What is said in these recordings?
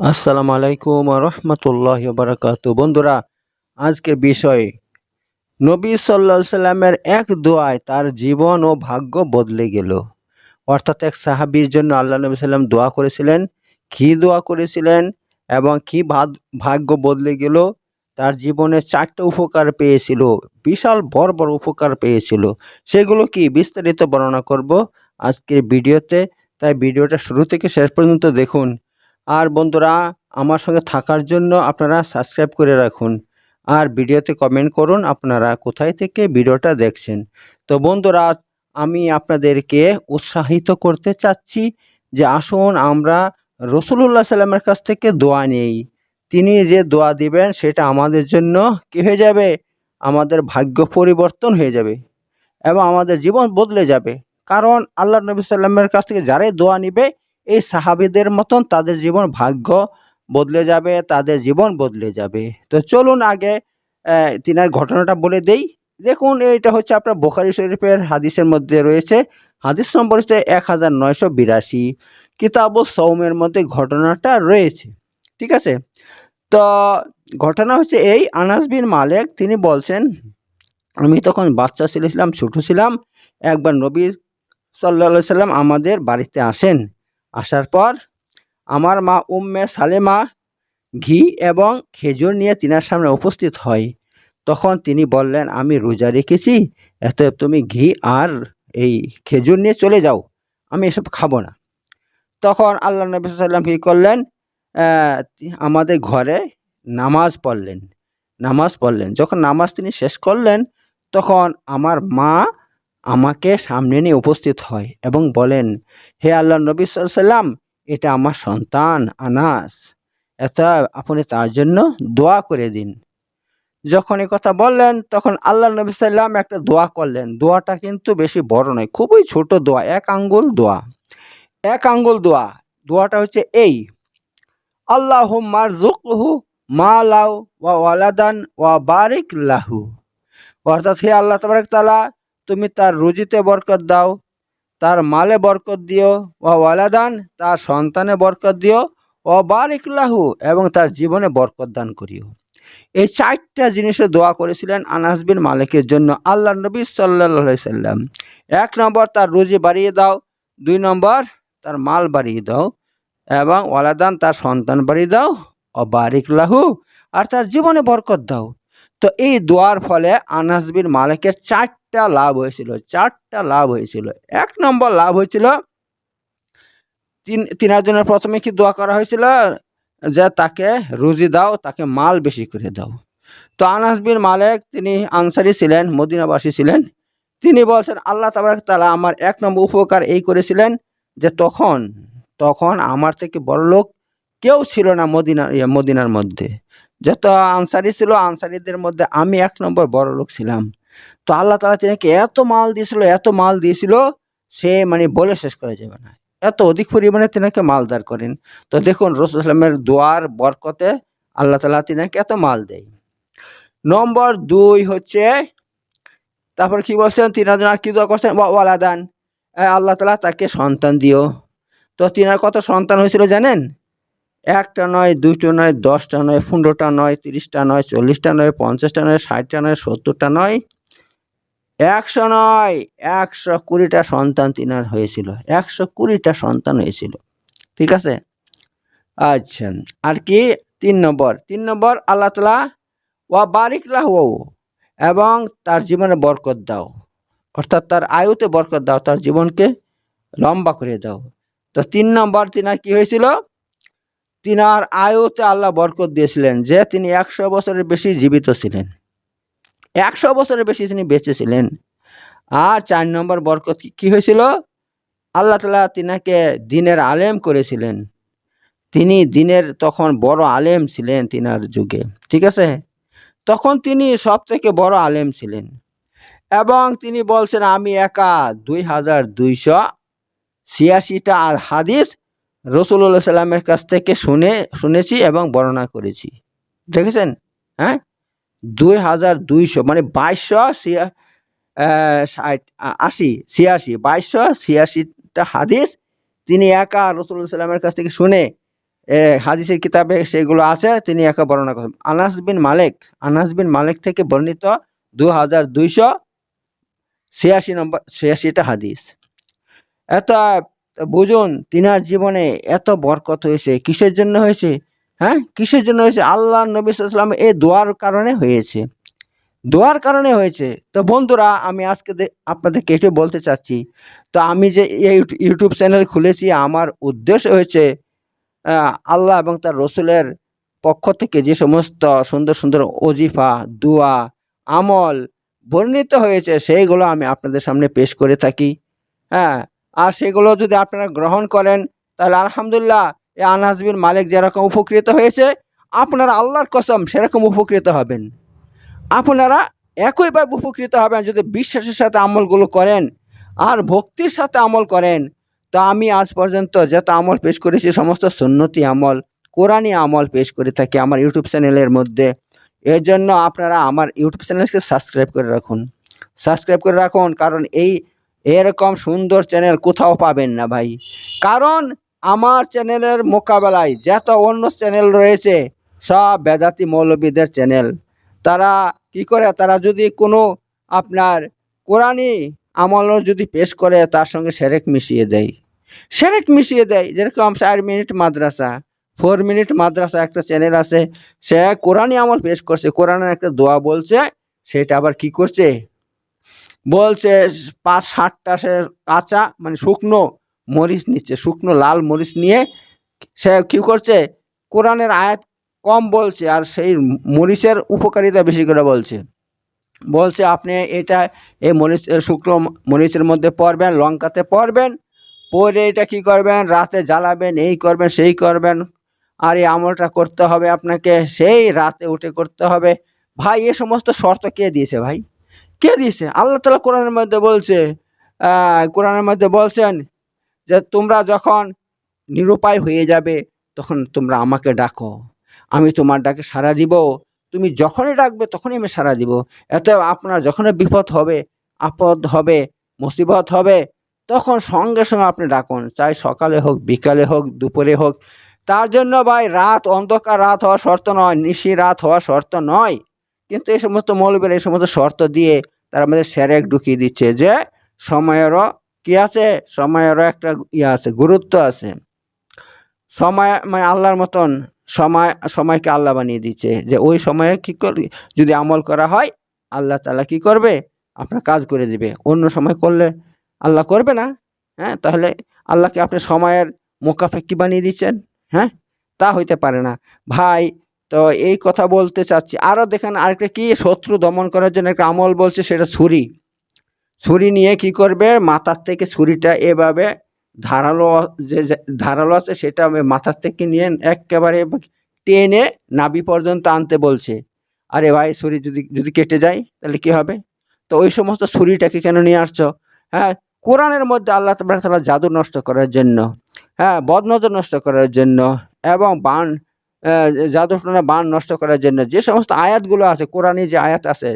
আসসালামু আলাইকুম রহমতুল্লাহ বারাকাতু বন্ধুরা, আজকের বিষয়, নবী সাল্লাহ সাল্লামের এক দোয়ায় তার জীবন ও ভাগ্য বদলে গেল। অর্থাৎ এক সাহাবীর জন্য আল্লাহ নবী সাল্লাম দোয়া করেছিলেন, কি দোয়া করেছিলেন এবং কি ভাগ- ভাগ্য বদলে গেল, তার জীবনে চারটে উপকার পেয়েছিল, বিশাল বড় বড় উপকার পেয়েছিল। সেগুলো কি বিস্তারিত বর্ণনা করব আজকের ভিডিওতে। তাই ভিডিওটা শুরু থেকে শেষ পর্যন্ত দেখুন। আর বন্ধুরা, আমার সঙ্গে থাকার জন্য আপনারা সাবস্ক্রাইব করে রাখুন। আর ভিডিওতে কমেন্ট করুন আপনারা কোথায় থেকে ভিডিওটা দেখছেন। তো বন্ধুরা, আমি আপনাদেরকে উৎসাহিত করতে চাচ্ছি যে আসুন আমরা রসুল্লাহ সাল্লামের কাছ থেকে দোয়া নেই। তিনি যে দোয়া দিবেন, সেটা আমাদের জন্য কী হয়ে যাবে? আমাদের ভাগ্য পরিবর্তন হয়ে যাবে এবং আমাদের জীবন বদলে যাবে। কারণ আল্লাহ নবী সাল্লামের কাছ থেকে যারাই দোয়া নিবে এই সাহাবিদের মতন তাদের জীবন ভাগ্য বদলে যাবে, তাদের জীবন বদলে যাবে। তো চলুন আগে তিনার ঘটনাটা বলে দেই। দেখুন, এইটা হচ্ছে আপনার বোখারি শরীফের হাদিসের মধ্যে রয়েছে। হাদিস নম্বর হচ্ছে এক হাজার নয়শো বিরাশি। কিতাব ও সৌমের মধ্যে ঘটনাটা রয়েছে। ঠিক আছে? তো ঘটনা হচ্ছে এই, আনাস বিন মালেক, তিনি বলছেন, আমি তখন বাচ্চা ছিলাম, ছোটো ছিলাম, একবার নবী সাল্লা সাল্লাম আমাদের বাড়িতে আসেন। আসার পর আমার মা উম্মে সালেমা ঘি এবং খেজুর নিয়ে তিনার সামনে উপস্থিত হয়। তখন তিনি বললেন, আমি রোজা রেখেছি এত তুমি ঘি আর এই খেজুর নিয়ে চলে যাও, আমি এসব খাব না। তখন আল্লাহ নবী সাল্লাম কী করলেন? আমাদের ঘরে নামাজ পড়লেন নামাজ পড়লেন। যখন নামাজ তিনি শেষ করলেন, তখন আমার মা আমাকে সামনে নিয়ে উপস্থিত হয় এবং বলেন, হে আল্লাহ নবী সাল্লাম এটা আমার সন্তান আনাস। এটা আপনি তার জন্য দোয়া করে দিন। যখন এই কথা বললেন, তখন আল্লাহ নবী সাল্লাম একটা দোয়া করলেন। দোয়াটা কিন্তু বেশি বড় নয়, খুবই ছোট দোয়া, এক আঙ্গুল দোয়া। এক আঙ্গুল দোয়া, দোয়াটা হচ্ছে এই আল্লাহ মারজুকহু মা লাউ ওয়া ওয়ালাদান ওয়া বারিক লাহু। অর্থাৎ হে আল্লাহ তাআলা তুমি তার রুজিতে বরকত দাও, তার মালে বরকত দিও, ও ওয়ালাদান তার সন্তানে বরকত দিও, ও বারিক লাহু এবং তার জীবনে বরকত দান করিও। এই চারটা জিনিসের দোয়া করেছিলেন আনাস বিন মালিকের জন্য আল্লাহ নবী সাল্লাহ সাল্লাম। এক নম্বর তার রুজি বাড়িয়ে দাও, দুই নম্বর তার মাল বাড়িয়ে দাও এবং ওয়ালাদান তার সন্তান বাড়িয়ে দাও, ও বারিক লাহু আর তার জীবনে বরকত দাও। তো এই দোয়ার ফলে আনাস বিন মালিকের চারটা লাভ হয়েছিল চারটা লাভ হয়েছিল। এক নম্বর লাভ হয়েছিল তিন তিনার জন্য প্রথমে কি দোয়া করা হয়েছিল? যে তাকে রুজি দাও তাকে মাল বেশি করে দাও। তো আনাস বিন মালিক তিনি আনসারি ছিলেন মদিনাবাসী ছিলেন। তিনি বলছেন আল্লাহ তাবারক তাআলা আমার এক নম্বর উপকার এই করেছিলেন যে তখন তখন আমার থেকে বড় লোক কেউ ছিল না মদিনা ইয়ে, মদিনার মধ্যে। যত আনসারি ছিল, আনসারিদের মধ্যে আমি এক নম্বর বড় লোক ছিলাম। তো আল্লাহ তালা তিনাকে এত মাল দিয়েছিল, এত মাল দিয়েছিল, সে মানে বলে শেষ করা যাবে না। এত অধিক পরিমাণে তিনাকে মালদার করেন। তো দেখুন রসুলামের দোয়ার বরকতে আল্লাহ তালা তিনাকে এত মাল দেয়। নম্বর দুই হচ্ছে, তারপর কি বলছেন? তিনার জন্য আর কি দোয়া করছেন? ওয়া- ওয়ালাদান। আল্লাহ তালা তাকে সন্তান দিও। তো তিনার কত সন্তান হয়েছিল জানেন? একটা নয়, দুইটা নয়, দশটা নয়, পনেরোটা নয়, তিরিশটা নয়, চল্লিশটা নয়, পঞ্চাশটা নয়, ষাটটা নয়, সত্তরটা নয়, একশো নয়, একশো কুড়িটা সন্তান তিনার হয়েছিল, একশো কুড়িটা সন্তান হয়েছিল, ঠিক আছে? আচ্ছা আর কি? তিন নম্বর তিন নম্বর, আল্লাহ তালা ওয়া বারিক লাহু এবং তার জীবনে বরকত দাও, অর্থাৎ তার আয়ুতে বরকত দাও, তার জীবনকে লম্বা করে দাও, তো তিন নম্বর তিনার কি হয়েছিল? তিনার আয়ুতে আল্লাহ বরকত দিয়েছিলেন যে তিনি একশো বছরের বেশি জীবিত ছিলেন। একশো বছরের বেশি তিনি বেঁচে ছিলেন। আর চার নম্বর বরকত কি- হয়েছিল? আল্লাহ তালা তিনাকে দিনের আলেম করেছিলেন। তিনি দিনের তখন বড় আলেম ছিলেন তিনার যুগে। ঠিক আছে? তখন তিনি সব থেকে বড় আলেম ছিলেন। এবং তিনি বলছেন, আমি একা দুই হাজার দুইশো ছিয়াশিটা হাদিস রসুল্লাহ সাল্লামের কাছ থেকে শুনে, শুনেছি এবং বর্ণনা করেছি। দেখেছেন? হ্যাঁ? দুই হাজার দুইশো মানে বাইশশো ষাট, আশি, ছিয়াশি, বাইশশো ছিয়াশিটা হাদিস তিনি একা রসুল্লাহ সাল্লামের কাছ থেকে শুনে হাদিসের কিতাবে সেগুলো আছে, তিনি একা বর্ণনা করেন আনাস বিন মালিক, আনাস বিন মালিক থেকে বর্ণিত দু হাজার দুইশো ছিয়াশি নম্বর, ছিয়াশিটা হাদিস। এত বুঝুন, তিনার জীবনে এত বরকত হয়েছে, কিসের জন্য হয়েছে? হ্যাঁ? কিসের জন্য হয়েছে? আল্লাহ নবী সাল্লাম এই দোয়ার কারণে হয়েছে। দোয়ার কারণে হয়েছে। তো বন্ধুরা, আমি আজকে আপনাদেরকে একটু বলতে চাচ্ছি। তো আমি যে এই ইউটিউব চ্যানেল খুলেছি, আমার উদ্দেশ্য হয়েছে আল্লাহ এবং তার রসুলের পক্ষ থেকে যে সমস্ত সুন্দর সুন্দর অজিফা দোয়া, আমল বর্ণিত হয়েছে, সেইগুলো আমি আপনাদের সামনে পেশ করে থাকি। হ্যাঁ? আর সেগুলো যদি আপনারা গ্রহণ করেন, তাহলে আলহামদুলিল্লাহ এই আনাজবির মালিক যেরকম উপকৃত হয়েছে, আপনারা আল্লাহর কসম সেরকম উপকৃত হবেন। আপনারা একইভাবে উপকৃত হবেন যদি বিশ্বাসের সাথে আমলগুলো করেন আর ভক্তির সাথে আমল করেন, তো আমি আজ পর্যন্ত যত আমল পেশ করেছি সমস্ত সুন্নতি আমল কোরআনী আমল পেশ করে থাকি আমার ইউটিউব চ্যানেলের মধ্যে। এর জন্য আপনারা আমার ইউটিউব চ্যানেলকে সাবস্ক্রাইব করে রাখুন। সাবস্ক্রাইব করে রাখুন, কারণ এই এরকম সুন্দর চ্যানেল কোথাও পাবেন না ভাই। কারণ আমার চ্যানেলের মোকাবেলায় যত অন্য চ্যানেল রয়েছে, সব বেদাতি মৌলবীদের চ্যানেল তারা কি করে? তারা যদি কোনো আপনার কোরআনই আমলও যদি পেশ করে, তার সঙ্গে সেরেক মিশিয়ে দেয়। সেরেক মিশিয়ে দেয়, যেরকম চার মিনিট মাদ্রাসা ফোর মিনিট মাদ্রাসা একটা চ্যানেল আছে, সে কোরআনই আমল পেশ করছে, কোরআনের একটা দোয়া বলছে, সেটা আবার কি করছে? বলছে, পাঁচ ষাটটা সে কাঁচা মানে শুকনো মরিচ নিচ্ছে, শুকনো লাল মরিচ নিয়ে সে কি করছে, কোরআনের আয়াত কম বলছে আর সেই মরিচের উপকারিতা বেশি করে বলছে। বলছে, আপনি এটা এই মরিচ শুকনো মরিচের মধ্যে পড়বেন, লঙ্কাতে পড়বেন, পরে এটা কি করবেন, রাতে জ্বালাবেন, এই করবেন, সেই করবেন, আর এই আমলটা করতে হবে আপনাকে, সেই রাতে উঠে করতে হবে। ভাই, এ সমস্ত শর্ত কে দিয়েছে ভাই? কে দিয়েছে আল্লাহ তালা কোরআনের মধ্যে বলছে কোরআনের মধ্যে বলছেন যে তোমরা যখন নিরুপায় হয়ে যাবে, তখন তোমরা আমাকে ডাকো। আমি তোমার ডাকে সাড়া দিব। তুমি যখনই ডাকবে, তখনই আমি সাড়া দিব। এতে আপনার যখনই বিপদ হবে, আপদ হবে, মুসিবত হবে, তখন সঙ্গে সঙ্গে আপনি ডাকুন। চাই সকালে হোক, বিকালে হোক, দুপুরে হোক। তার জন্য ভাই, রাত অন্ধকার, রাত হওয়া শর্ত নয়, নিশি রাত হওয়া শর্ত নয়। কিন্তু এই সমস্ত মৌলবের এই সমস্ত শর্ত দিয়ে তারা আমাদের সেরেক ঢুকিয়ে দিচ্ছে যে সময়েরও কি আছে? সময়েরও একটা ইয়ে আছে, গুরুত্ব আছে। সময় মানে আল্লাহর মতন সময়, সময়কে আল্লাহ বানিয়ে দিচ্ছে যে ওই সময়ে কি কর, যদি আমল করা হয়, আল্লাহ তালা কি করবে? আপনার কাজ করে দিবে। অন্য সময় করলে আল্লাহ করবে না। হ্যাঁ তাহলে আল্লাহকে আপনি সময়ের মোকাফেক্কি বানিয়ে দিচ্ছেন। হ্যাঁ তা হইতে পারে না। ভাই তো এই কথা বলতে চাচ্ছি। আরও দেখেন আরেকটা কি, শত্রু দমন করার জন্য একটা আমল বলছে, সেটা ছুরি। ছুরি নিয়ে কি করবে? মাথার থেকে ছুরিটা এভাবে ধারালো যে ধারালো আছে, সেটা মাথার থেকে নিয়ে একেবারে টেনে নাভি পর্যন্ত আনতে বলছে। আরে ভাই, ছুরি যদি যদি কেটে যায়, তাহলে কি হবে? তো ওই সমস্ত ছুরিটাকে কেন নিয়ে আসছো? হ্যাঁ কোরআনের মধ্যে আল্লাহ তালা জাদু নষ্ট করার জন্য হ্যাঁ বদনজর নষ্ট করার জন্য, এবং বান আহ, জাদু বান নষ্ট করার জন্য যে সমস্ত আয়াতগুলো আছে কোরআনে যে আয়াত আছে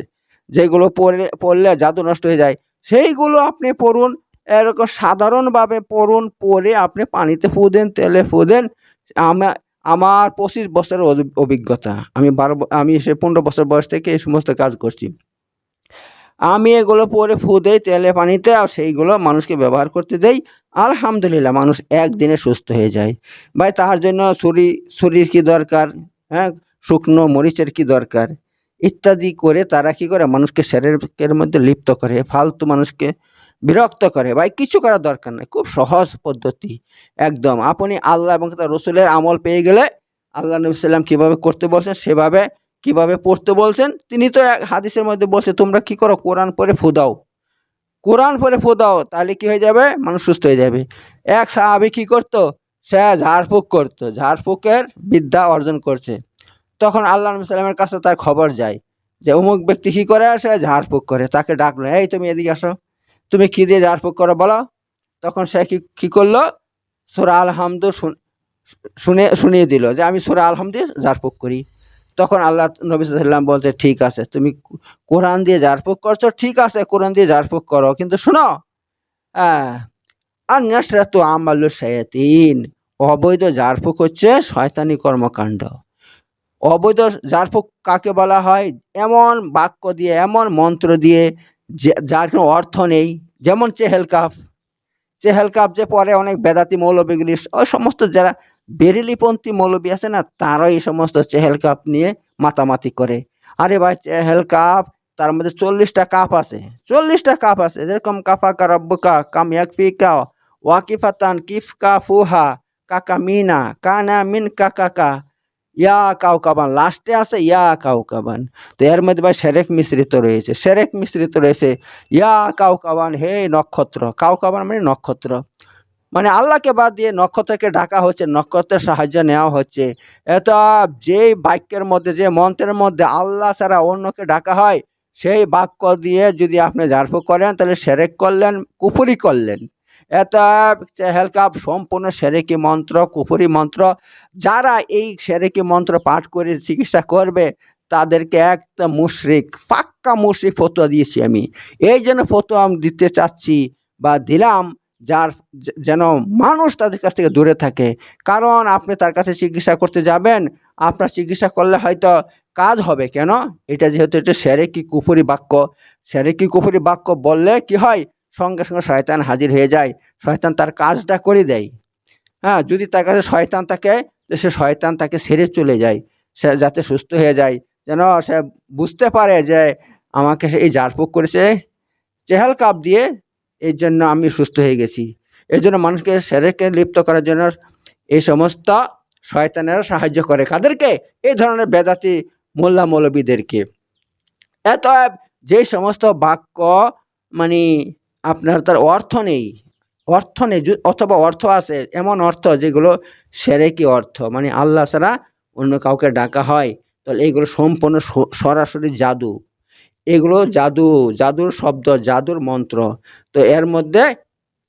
যেগুলো পড়লে পড়লে জাদু নষ্ট হয়ে যায় সেইগুলো আপনি পড়ুন এরকম সাধারণভাবে পড়ুন পড়ে আপনি পানিতে ফু দেন তেলে ফু দেন আমার আমার পঁচিশ বছরের অভি- অভিজ্ঞতা। আমি বারো আমি সে পনেরো বছর বয়স থেকে এই সমস্ত কাজ করছি। আমি এগুলো পরে ফু দেই তেলে পানিতে আর সেইগুলো মানুষকে ব্যবহার করতে দেই। আলহামদুলিল্লাহ, মানুষ একদিনে সুস্থ হয়ে যায়। ভাই তার জন্য শরীর শরীর কি দরকার? হ্যাঁ শুকনো মরিচের কি দরকার? ইত্যাদি করে তারা কি করে? মানুষকে শরীরের মধ্যে লিপ্ত করে, ফালতু মানুষকে বিরক্ত করে। ভাই, কিছু করার দরকার নেই, খুব সহজ পদ্ধতি। একদম, আপনি আল্লাহ এবং তার রসুলের আমল পেয়ে গেলে আল্লাহ নবী সাল্লাম কীভাবে করতে বলছেন, সেভাবে কীভাবে পড়তে বলছেন, তিনি তো এক হাদিসের মধ্যে বলছে, তোমরা কি করো, কোরআন পরে ফু দাও। কোরআন পরে ফু দাও, তাহলে কি হয়ে যাবে? মানুষ সুস্থ হয়ে যাবে। এক সাহাবি কি করতো? সে ঝাড়ফুঁক করতো। ঝাড়ফুঁকের বিদ্যা অর্জন করছে। তখন আল্লাহ সাল্লামের কাছে তার খবর যায় যে, অমুক ব্যক্তি কি করে? সে ঝাড়ফুঁক করে, তাকে ডাকলো, এই তুমি এদিকে আসো। তুমি কি দিয়ে ঝাড়ফুঁক করো বলো? তখন সে কি কি করল? সুরা আলহামদু শুন- শুনে, শুনিয়ে দিল যে, আমি সুরা আলহামদু ঝাড়ফুঁক করি। তখন আল্লাহ নবী সাল্লাম বলছে, ঠিক আছে, তুমি কোরআন দিয়ে ঝাড়ফুঁক করছ, ঠিক আছে, কোরআন দিয়ে ঝাড়ফুঁক করো, কিন্তু শোনো আর নাসরাতু আমালু শায়াতিন, অবৈধ ঝাড়ফুঁক হচ্ছে শয়তানি কর্মকাণ্ড। অবৈধ ঝাড়ফুঁক কাকে বলা হয়? এমন বাক্য দিয়ে, এমন মন্ত্র দিয়ে যার কোনো অর্থ নেই, যেমন চেহেল কাফ চেহেল কাপ যে পরে অনেক বেদাতি মৌলবীগুলি ওই সমস্ত যারা বেরিলিপন্থী মৌলবী আছে না, তারাও এই সমস্ত চেহেল কাপ নিয়ে মাতামাতি করে। আরে ভাই চেহেল কাপ তার মধ্যে চল্লিশটা কাপ আছে। চল্লিশটা কাপ আছে, যেরকম কাফা কা রব্বুকা কাম ইয়াকফিকা ওয়াকিফাতান কিফকা ফুহা কাকা মিনা কানা মিন কাকা কা, ইয়া কাউ কাবান, লাস্টে আছে ইয়া কাউ কাবান। তো এর মধ্যে ভাই সেরেক মিশ্রিত রয়েছে, সেরেক মিশ্রিত রয়েছে, ইয়া কাউ কাবান, হে নক্ষত্র। কাউ কাবান মানে নক্ষত্র। মানে আল্লাহকে বাদ দিয়ে নক্ষত্রকে ডাকা হচ্ছে, নক্ষত্রের সাহায্য নেওয়া হচ্ছে। এটা যেই বাক্যের মধ্যে, যে মন্ত্রের মধ্যে আল্লাহ ছাড়া অন্যকে ডাকা হয়, সেই বাক্য দিয়ে যদি আপনি ঝাড়ফুঁক করেন, তাহলে সেরেক করলেন, কুফুরি করলেন। এটা চেহেল কাপ সম্পূর্ণ সেরেকি মন্ত্র, কুফুরি মন্ত্র। যারা এই সেরেকি মন্ত্র পাঠ করে চিকিৎসা করবে, তাদেরকে একটা মুশরিক, পাক্কা মুশরিক ফতোয়া দিয়েছি আমি। এই জন্য ফতোয়া আমি দিতে চাচ্ছি বা দিলাম। যার যেন মানুষ তাদের কাছ থেকে দূরে থাকে। কারণ আপনি তার কাছে চিকিৎসা করতে যাবেন, আপনার চিকিৎসা করলে হয়তো কাজ হবে। কেন? এটা যেহেতু এটা সেরেকি কুফুরি বাক্য। সেরেকি কুফুরি বাক্য বললে কি হয়? সঙ্গে সঙ্গে শয়তান হাজির হয়ে যায়। শয়তান তার কাজটা করে দেয়। হ্যাঁ যদি তার কাছে শয়তান থাকে সে শয়তান তাকে সেরে চলে যায়। সে যাতে সুস্থ হয়ে যায়। যেন সে বুঝতে পারে যে, আমাকে এই ঝাড়ফুঁক করেছে, চেহাল কাপ দিয়ে এই জন্য আমি সুস্থ হয়ে গেছি। এই জন্য মানুষকে সেরেকে লিপ্ত করার জন্য এই সমস্ত শয়তানেরা সাহায্য করে। কাদেরকে? এই ধরনের বেদাতি মোল্লা মৌলবীদেরকে। এত যে সমস্ত বাক্য মানে আপনার তার অর্থ নেই অর্থ নেই অথবা অর্থ আছে, এমন অর্থ যেগুলো সেরেকি অর্থ মানে আল্লাহ ছাড়া অন্য কাউকে ডাকা হয়, তাহলে এইগুলো সম্পূর্ণ সরাসরি জাদু। এগুলো জাদু, জাদুর শব্দ, জাদুর মন্ত্র। তো এর মধ্যে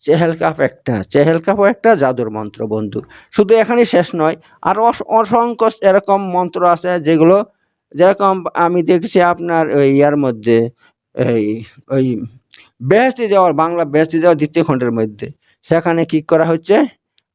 চেহেল কাপ একটা, চেহেল কাপও একটা জাদুর মন্ত্র বন্ধু। শুধু এখানেই শেষ নয়, আর অসংখ্য এরকম মন্ত্র আছে যেগুলো, যেরকম আমি দেখছি আপনার ওই ইয়ার মধ্যে, এই, ওই বেহেস্তি যাওয়ার, বাংলা বেহেস্তি যাওয়ার দ্বিতীয় খণ্ডের মধ্যে। সেখানে কি করা হচ্ছে?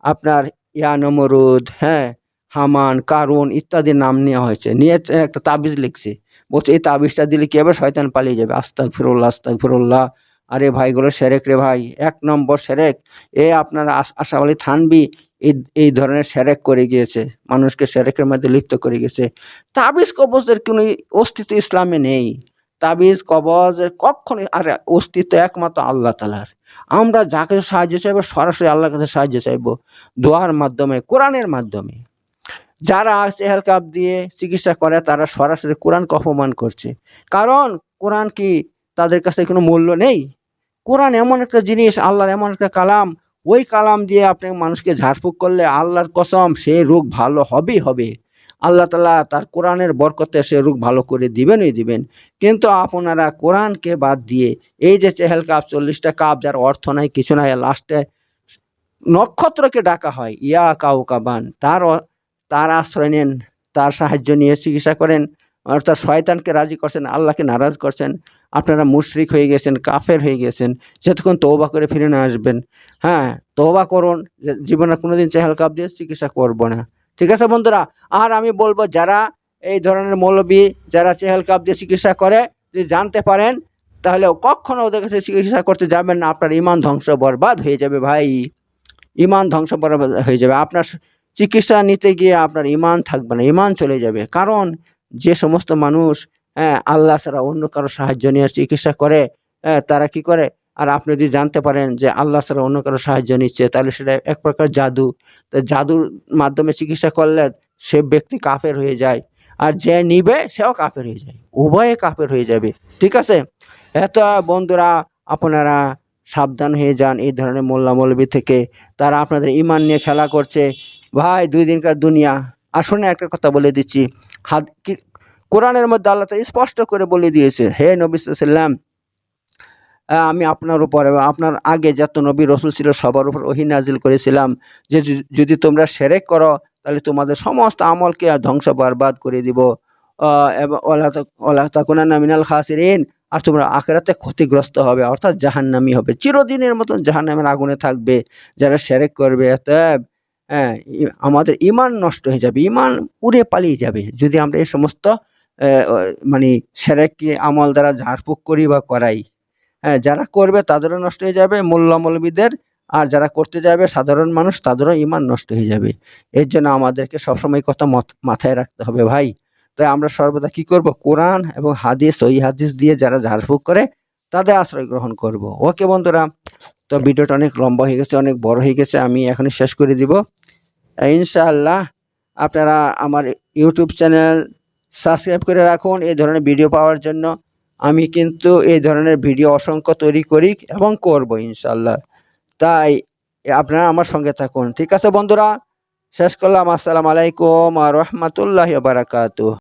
আপনার ইয়া নমরুদ হ্যাঁ হামান, কারুন ইত্যাদি নাম নেওয়া হয়েছে। নিয়ে একটা তাবিজ লিখছে। বলছে, এই তাবিজটা দিলে কি হবে? শয়তান পালিয়ে যাবে। আস্তাক ফিরুল্লাহ আস্তাক ফিরুল্লাহ আরে ভাইগুলো সেরেক রে ভাই। এক নম্বর সেরেক। এ আপনার আশ- আশরাফ থানবি এই এই ধরনের সেরেক করে গিয়েছে। মানুষকে সেরেকের মধ্যে লিপ্ত করে গেছে তাবিজ কবজের কোনো অস্তিত্ব ইসলামে নেই। তাবিজ কবজের কখনোই আর অস্তিত্ব একমাত্র আল্লাহ তালার আমরা যাকে সাহায্য চাইব, সরাসরি আল্লাহর কাছে সাহায্য চাইব। দোয়ার মাধ্যমে, কোরআনের মাধ্যমে। যারা চেহেল কাপ দিয়ে চিকিৎসা করে, তারা সরাসরি কোরআনকে অপমান করছে। কারণ কোরআন কি তাদের কাছে কোনো মূল্য নেই? কোরআন এমন একটা জিনিস, আল্লাহর এমন একটা কালাম। ওই কালাম দিয়ে আপনি মানুষকে ঝাড়ফুঁক করলে আল্লাহর কসম, সে রোগ ভালো হবেই হবে। আল্লাহ তালা তার কোরআনের বরকতে সে রোগ ভালো করে দিবেনই দিবেন। কিন্তু আপনারা কোরআনকে বাদ দিয়ে, এই যে চেহেল কাপ, চল্লিশটা কাপ, যার অর্থ নাই, কিছু নাই, লাস্টে নক্ষত্রকে ডাকা হয়। ইয়া কাউ কাবান তার তার আশ্রয় নেন, তার সাহায্য নিয়ে চিকিৎসা করেন, অর্থাৎ শয়তানকে রাজি করছেন, আল্লাহকে নারাজ করছেন। আপনারা মুশরিক হয়ে গেছেন, কাফের হয়ে গেছেন, যতক্ষণ তৌবা করে ফিরে না আসবেন। হ্যাঁ তৌবা করুন জীবনে কোনোদিন চেহাল কাপ দিয়ে চিকিৎসা করব না। ঠিক আছে বন্ধুরা? আর আমি বলব, যারা এই ধরনের মৌলবী, যারা চেহাল কাপ দিয়ে চিকিৎসা করে, যদি জানতে পারেন, তাহলে কখনো ওদের কাছে চিকিৎসা করতে যাবেন না। আপনার ইমান ধ্বংস বরবাদ হয়ে যাবে ভাই। ইমান ধ্বংস বরবাদ হয়ে যাবে। আপনার চিকিৎসা নিতে গিয়ে আপনার ইমান থাকবে না ইমান চলে যাবে। কারণ যে সমস্ত মানুষ হ্যাঁ আল্লাহ ছাড়া অন্য কারও সাহায্য নিয়ে চিকিৎসা করে হ্যাঁ, তারা কি করে? আর আপনি যদি জানতে পারেন যে আল্লাহ ছাড়া অন্য কারও সাহায্য নিচ্ছে তাহলে সেটা এক প্রকার জাদু। তো জাদুর মাধ্যমে চিকিৎসা করলে সে ব্যক্তি কাফের হয়ে যায় আর যে নিবে সেও কাফের হয়ে যায়। উভয়ে কাফের হয়ে যাবে। ঠিক আছে? এত বন্ধুরা আপনারা সাবধান হয়ে যান এই ধরনের মোল্লা মৌলবী থেকে। তারা আপনাদের ইমান নিয়ে খেলা করছে। ভাই, দুই দিনকার দুনিয়া। আসলে একটা কথা বলে দিচ্ছি। হাত কি, কোরআনের মধ্যে আল্লাহ তাআলা স্পষ্ট করে বলে দিয়েছে, হে নবী সাল্লাম আমি আপনার উপর আপনার আগে যত নবী রসুল ছিল সবার উপর ওহি নাজিল করেছিলাম। যে যদি- তোমরা সেরেক করো, তাহলে তোমাদের সমস্ত আমলকে আর ধ্বংস বরবাদ করে দিব। ওলা মিনাল খাসিরিন, আর তোমরা আখেরাতে ক্ষতিগ্রস্ত হবে, অর্থাৎ জাহান্নামি হবে। চিরদিনের মতন জাহান্নামের আগুনে থাকবে, যারা সেরেক করবে। অতএব আমাদের ইমান নষ্ট হয়ে যাবে, ইমান উড়ে পালিয়ে যাবে। যদি আমরা এই সমস্ত মানে সেরেকি আমল দ্বারা ঝাড়ফুঁক করি বা করাই হ্যাঁ যারা করবে তাদেরও নষ্ট হয়ে যাবে মোল্লামৌলবীদের আর যারা করতে যাবে সাধারণ মানুষ তাদেরও ইমান নষ্ট হয়ে যাবে। এর জন্য আমাদেরকে সবসময় কথা মাথায় রাখতে হবে ভাই। তাই আমরা সর্বদা কি করব? কোরআন এবং হাদিস ওই হাদিস দিয়ে যারা ঝাড়ফুঁক করে তাদের আশ্রয় গ্রহণ করব। ওকে বন্ধুরা, তো ভিডিওটা অনেক লম্বা হয়ে গেছে, অনেক বড় হয়ে গেছে, আমি এখনই শেষ করে দিব। ইনশাআল্লাহ আপনারা আমার ইউটিউব চ্যানেল সাবস্ক্রাইব করে রাখুন এই ধরনের ভিডিও পাওয়ার জন্য। আমি কিন্তু এই ধরনের ভিডিও অসংখ্য তৈরি করি এবং করব ইনশাল্লাহ তাই আপনারা আমার সঙ্গে থাকুন। ঠিক আছে বন্ধুরা, শেষ করলাম। আসসালামু আলাইকুম আর রহমতুল্লাহ বারাকাতু